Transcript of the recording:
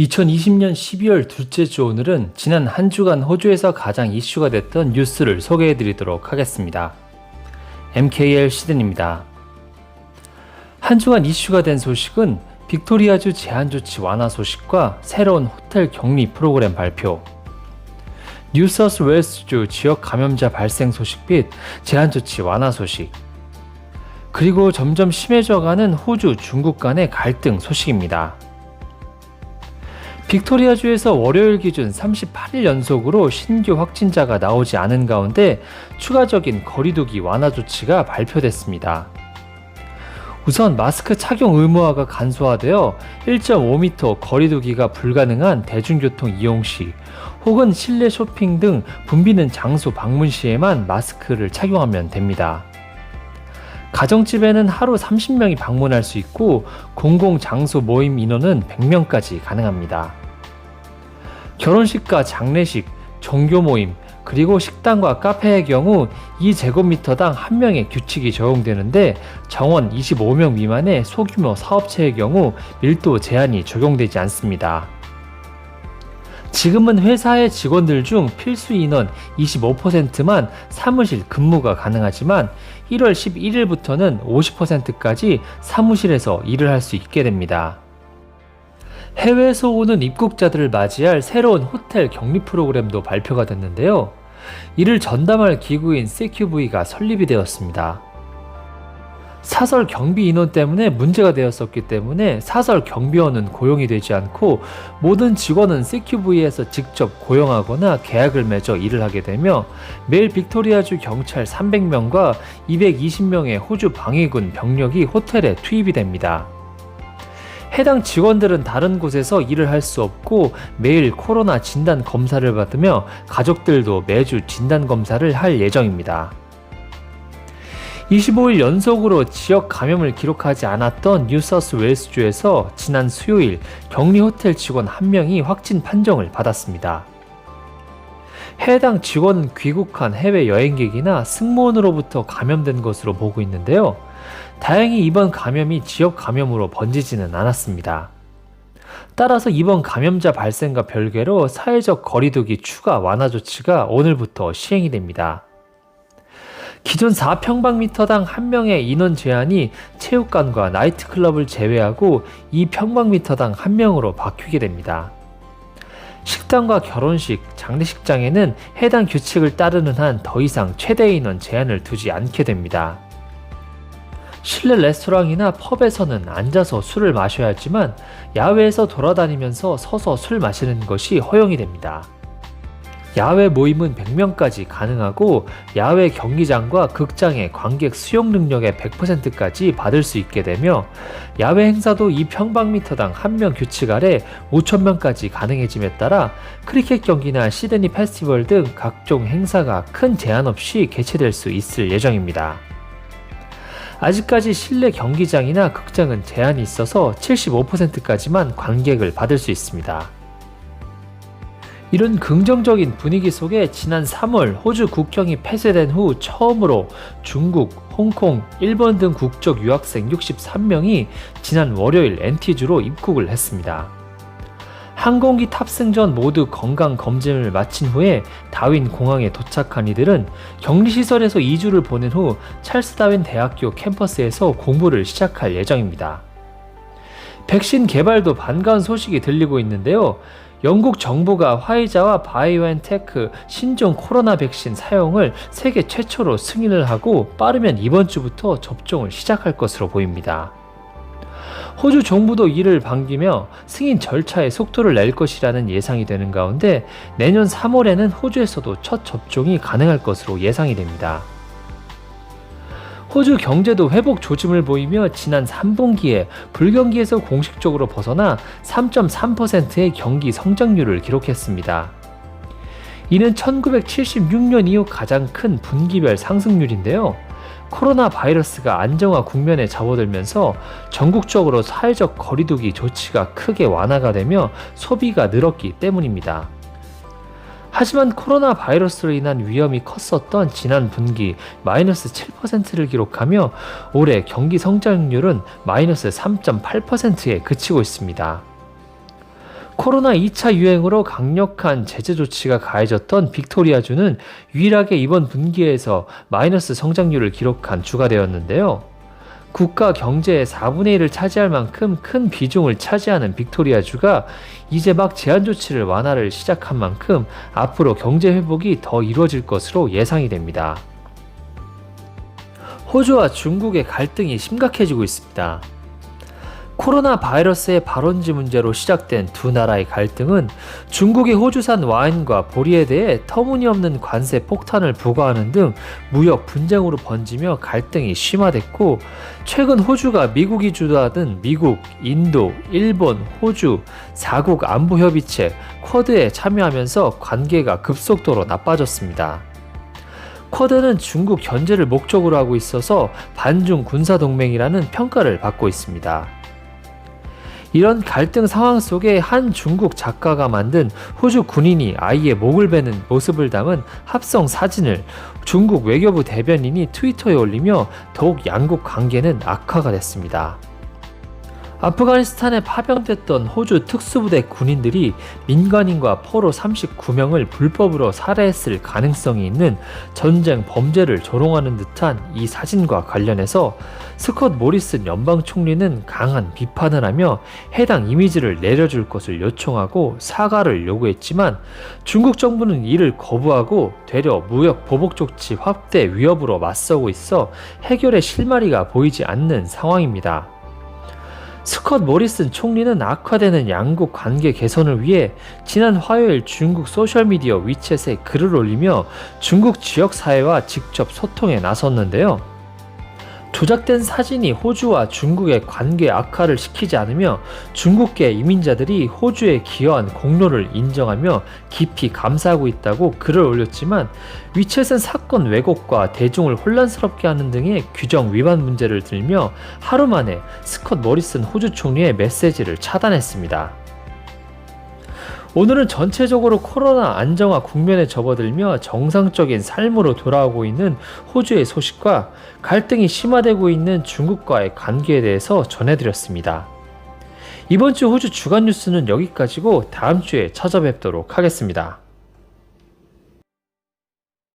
2020년 12월 둘째 주 오늘은 지난 한 주간 호주에서 가장 이슈가 됐던 뉴스를 소개해 드리도록 하겠습니다. MKL 시즌입니다. 한 주간 이슈가 된 소식은 빅토리아주 제한조치 완화 소식과 새로운 호텔 격리 프로그램 발표, 뉴서스 웨스주 지역 감염자 발생 소식 및 제한조치 완화 소식, 그리고 점점 심해져가는 호주, 중국 간의 갈등 소식입니다. 빅토리아주에서 월요일 기준 38일 연속으로 신규 확진자가 나오지 않은 가운데 추가적인 거리두기 완화 조치가 발표됐습니다. 우선 마스크 착용 의무화가 간소화되어 1.5m 거리두기가 불가능한 대중교통 이용 시 혹은 실내 쇼핑 등 붐비는 장소 방문 시에만 마스크를 착용하면 됩니다. 가정집에는 하루 30명이 방문할 수 있고 공공장소 모임 인원은 100명까지 가능합니다. 결혼식과 장례식, 종교 모임, 그리고 식당과 카페의 경우 2제곱미터당 1명의 규칙이 적용되는데 정원 25명 미만의 소규모 사업체의 경우 밀도 제한이 적용되지 않습니다. 지금은 회사의 직원들 중 필수 인원 25%만 사무실 근무가 가능하지만 1월 11일부터는 50%까지 사무실에서 일을 할 수 있게 됩니다. 해외에서 오는 입국자들을 맞이할 새로운 호텔 격리 프로그램도 발표가 됐는데요. 이를 전담할 기구인 CQV가 설립이 되었습니다. 사설 경비 인원 때문에 문제가 되었었기 때문에 사설 경비원은 고용이 되지 않고 모든 직원은 CQV에서 직접 고용하거나 계약을 맺어 일을 하게 되며 매일 빅토리아주 경찰 300명과 220명의 호주 방위군 병력이 호텔에 투입이 됩니다. 해당 직원들은 다른 곳에서 일을 할 수 없고 매일 코로나 진단 검사를 받으며 가족들도 매주 진단 검사를 할 예정입니다. 25일 연속으로 지역 감염을 기록하지 않았던 뉴서스 웨일스주에서 지난 수요일 격리 호텔 직원 한 명이 확진 판정을 받았습니다. 해당 직원은 귀국한 해외 여행객이나 승무원으로부터 감염된 것으로 보고 있는데요. 다행히 이번 감염이 지역 감염으로 번지지는 않았습니다. 따라서 이번 감염자 발생과 별개로 사회적 거리두기 추가 완화 조치가 오늘부터 시행이 됩니다. 기존 4평방미터당 1명의 인원 제한이 체육관과 나이트클럽을 제외하고 2평방미터당 1명으로 바뀌게 됩니다. 식당과 결혼식, 장례식장에는 해당 규칙을 따르는 한 더 이상 최대 인원 제한을 두지 않게 됩니다. 실내 레스토랑이나 펍에서는 앉아서 술을 마셔야 하지만 야외에서 돌아다니면서 서서 술 마시는 것이 허용이 됩니다. 야외 모임은 100명까지 가능하고 야외 경기장과 극장의 관객 수용 능력의 100%까지 받을 수 있게 되며 야외 행사도 2평방미터당 1명 규칙 아래 5천명까지 가능해짐에 따라 크리켓 경기나 시드니 페스티벌 등 각종 행사가 큰 제한 없이 개최될 수 있을 예정입니다. 아직까지 실내 경기장이나 극장은 제한이 있어서 75%까지만 관객을 받을 수 있습니다. 이런 긍정적인 분위기 속에 지난 3월 호주 국경이 폐쇄된 후 처음으로 중국, 홍콩, 일본 등 국적 유학생 63명이 지난 월요일 NT주로 입국을 했습니다. 항공기 탑승 전 모두 건강 검진을 마친 후에 다윈 공항에 도착한 이들은 격리시설에서 2주를 보낸 후 찰스 다윈 대학교 캠퍼스에서 공부를 시작할 예정입니다. 백신 개발도 반가운 소식이 들리고 있는데요. 영국 정부가 화이자와 바이오엔테크 신종 코로나 백신 사용을 세계 최초로 승인을 하고 빠르면 이번 주부터 접종을 시작할 것으로 보입니다. 호주 정부도 이를 반기며 승인 절차에 속도를 낼 것이라는 예상이 되는 가운데 내년 3월에는 호주에서도 첫 접종이 가능할 것으로 예상이 됩니다. 호주 경제도 회복 조짐을 보이며 지난 3분기에 불경기에서 공식적으로 벗어나 3.3%의 경기 성장률을 기록했습니다. 이는 1976년 이후 가장 큰 분기별 상승률인데요. 코로나 바이러스가 안정화 국면에 접어들면서 전국적으로 사회적 거리두기 조치가 크게 완화가 되며 소비가 늘었기 때문입니다. 하지만 코로나 바이러스로 인한 위험이 컸었던 지난 분기 마이너스 7%를 기록하며 올해 경기 성장률은 마이너스 3.8%에 그치고 있습니다. 코로나 2차 유행으로 강력한 제재 조치가 가해졌던 빅토리아주는 유일하게 이번 분기에서 마이너스 성장률을 기록한 주가 되었는데요. 국가 경제의 4분의 1을 차지할 만큼 큰 비중을 차지하는 빅토리아주가 이제 막 제한 조치를 완화를 시작한 만큼 앞으로 경제 회복이 더 이루어질 것으로 예상이 됩니다. 호주와 중국의 갈등이 심각해지고 있습니다. 코로나 바이러스의 발원지 문제로 시작된 두 나라의 갈등은 중국이 호주산 와인과 보리에 대해 터무니없는 관세 폭탄을 부과하는 등 무역 분쟁으로 번지며 갈등이 심화됐고 최근 호주가 미국이 주도하던 미국, 인도, 일본, 호주 4국 안보 협의체 쿼드에 참여하면서 관계가 급속도로 나빠졌습니다. 쿼드는 중국 견제를 목적으로 하고 있어서 반중 군사 동맹이라는 평가를 받고 있습니다. 이런 갈등 상황 속에 한 중국 작가가 만든 호주 군인이 아이의 목을 베는 모습을 담은 합성 사진을 중국 외교부 대변인이 트위터에 올리며 더욱 양국 관계는 악화가 됐습니다. 아프가니스탄에 파병됐던 호주 특수부대 군인들이 민간인과 포로 39명을 불법으로 살해했을 가능성이 있는 전쟁 범죄를 조롱하는 듯한 이 사진과 관련해서 스콧 모리슨 연방 총리는 강한 비판을 하며 해당 이미지를 내려줄 것을 요청하고 사과를 요구했지만 중국 정부는 이를 거부하고 되려 무역 보복 조치 확대 위협으로 맞서고 있어 해결의 실마리가 보이지 않는 상황입니다. 스컷 모리슨 총리는 악화되는 양국 관계 개선을 위해 지난 화요일 중국 소셜미디어 위챗에 글을 올리며 중국 지역사회와 직접 소통에 나섰는데요. 조작된 사진이 호주와 중국의 관계 악화를 시키지 않으며 중국계 이민자들이 호주에 기여한 공로를 인정하며 깊이 감사하고 있다고 글을 올렸지만 위챗은 사건 왜곡과 대중을 혼란스럽게 하는 등의 규정 위반 문제를 들며 하루 만에 스컷 머리슨 호주 총리의 메시지를 차단했습니다. 오늘은 전체적으로 코로나 안정화 국면에 접어들며 정상적인 삶으로 돌아오고 있는 호주의 소식과 갈등이 심화되고 있는 중국과의 관계에 대해서 전해드렸습니다. 이번 주 호주 주간 뉴스는 여기까지고 다음 주에 찾아뵙도록 하겠습니다.